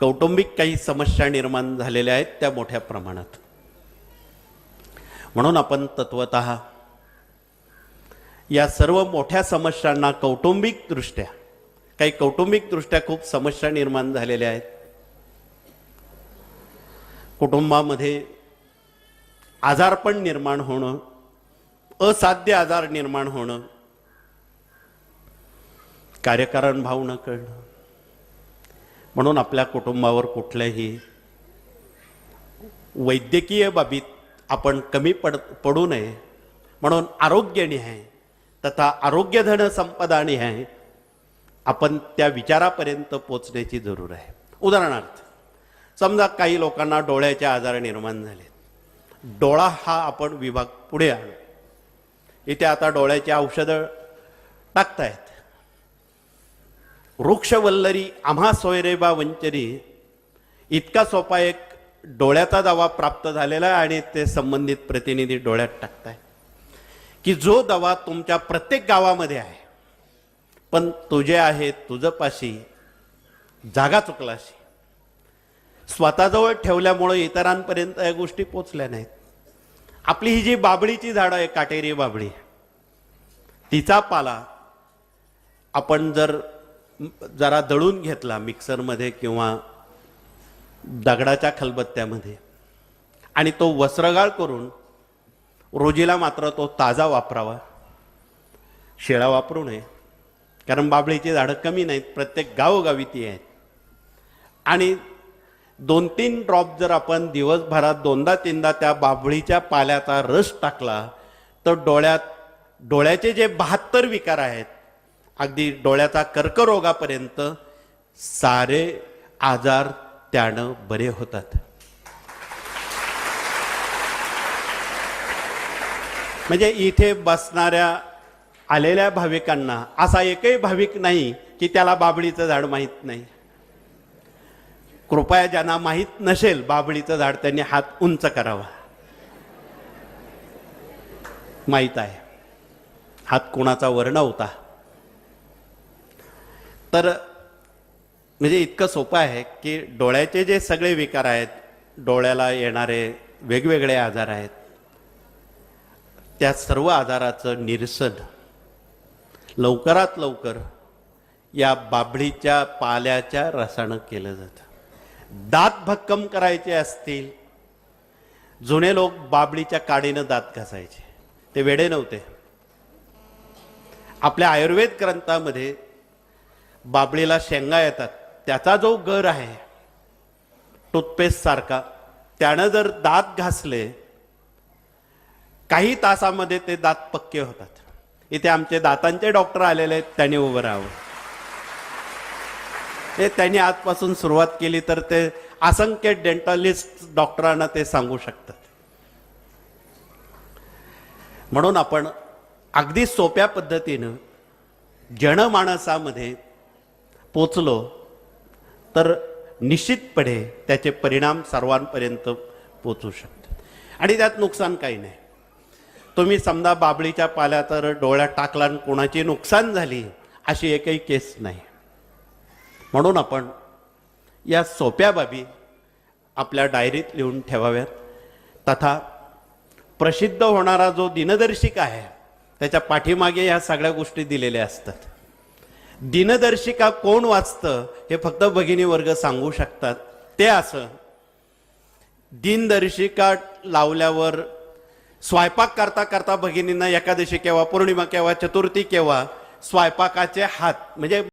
कौटुंबिक काही समस्या निर्माण झालेल्या आहेत त्या मोठ्या प्रमाणात. म्हणून आपण तत्वत या सर्व मोठ्या समस्यांना कौटुंबिकदृष्ट्या काही कौटुंबिकदृष्ट्या खूप समस्या निर्माण झालेल्या आहेत. कुटुंबामध्ये आजारपण निर्माण होणं असाध्य आजार निर्माण होणं कार्यकारण भाव न कळणं म्हणून आपल्या कुटुंबावर कुठल्याही वैद्यकीय बाबीत आपण कमी पड पडू नये. म्हणून आरोग्याने आहे तथा आरोग्यधन संपदानी आहे आपण त्या विचारापर्यंत पोचण्याची जरूर आहे. उदाहरणार्थ समजा काही लोकांना डोळ्याचे आजार निर्माण झाले डोळा हा आपण विभाग पुढे आणू. इथे आता डोळ्याची औषधं टाकतायत. वृक्षवल्लरी आम्हा सोयरेबा वंचरी इतका सोपा एक डोळ्याचा दवा प्राप्त झालेला आहे आणि ते संबंधित प्रतिनिधी डोळ्यात टाकताय. की जो दवा तुमच्या प्रत्येक गावामध्ये आहे पण तुझे आहे तुझं पाशी जागा चुकलाशी स्वतःजवळ ठेवल्यामुळे इतरांपर्यंत या गोष्टी पोचल्या नाहीत. आपली ही जी बाबळीची झाडं आहे काटेरी बाबळी तिचा पाला आपण जर जरा दळून घेतला मिक्सरमध्ये किंवा दगडाच्या खलबत्त्यामध्ये. आणि तो वस्त्रगाळ करून रोजीला मात्र तो ताजा वापरावा. शेळा वापरू नये. कारण बाबळीची झाडं कमी नाहीत प्रत्येक गावोगावी ती आहेत. आणि दोन तीन ड्रॉप जर आपण दिवसभरात दोनदा तीनदा त्या बाबळीच्या पाल्याचा रस टाकला तर डोळ्यात डोळ्याचे जे बहात्तर विकार आहेत अगदी डोळ्याचा कर्करोगापर्यंत सारे आजार त्यानं बरे होतात. म्हणजे इथे बसणाऱ्या आलेल्या भाविकांना असा एकही भाविक नाही की त्याला बाबळीचं झाड माहीत नाही. कृपया ज्यांना माहीत नसेल बाबळीचं झाड त्यांनी हात उंच करावा. माहीत आहे. हात कोणाचा वर्ण होता? तर म्हणजे इतकं सोपं आहे की डोळ्याचे जे सगळे विकार आहेत डोळ्याला येणारे वेगवेगळे आजार आहेत त्या सर्व आजाराचं निरसन लवकरात लवकर या बाबळीच्या पाल्याच्या रसानं केलं जातं. दात भक्कम करायचे असतील जुने लोक बाबळीच्या काडीनं दात घासायचे. ते वेडे नव्हते. आपल्या आयुर्वेद ग्रंथामध्ये बाबळीला शेंगा येतात. त्याचा जो गर आहे टूथपेस्ट सारखा त्यानं जर दात घासले काही तासामध्ये ते दात पक्के होतात. इथे आमचे दातांचे डॉक्टर आलेले आहेत त्यांनी उभं राहावं. ते त्यांनी आजपासून सुरुवात केली तर ते असंख्य डेंटलिस्ट डॉक्टरांना ते सांगू शकतात. म्हणून आपण अगदी सोप्या पद्धतीनं जनमानसामध्ये पोचलो तर निश्चितपणे त्याचे परिणाम सर्वांपर्यंत पोचू शकतात. आणि त्यात नुकसान काही नाही. तुम्ही समजा बाबळीच्या पाल्या तर डोळ्यात टाकला आणि कोणाची नुकसान झाली अशी एकही केस नाही. म्हणून आपण या सोप्या बाबी आपल्या डायरीत लिहून ठेवाव्यात. तथा प्रसिद्ध होणारा जो दिनदर्शिका आहे त्याच्या पाठीमागे ह्या सगळ्या गोष्टी दिलेल्या असतात. दिनदर्शिका कोण वाचतं हे फक्त भगिनी वर्ग सांगू शकतात. ते असं दिनदर्शिका लावल्यावर स्वयंपाक करता करता भगिनींना एकादशी केव्हा पौर्णिमा केव्हा चतुर्थी केव्हा स्वयंपाकाचे हात म्हणजे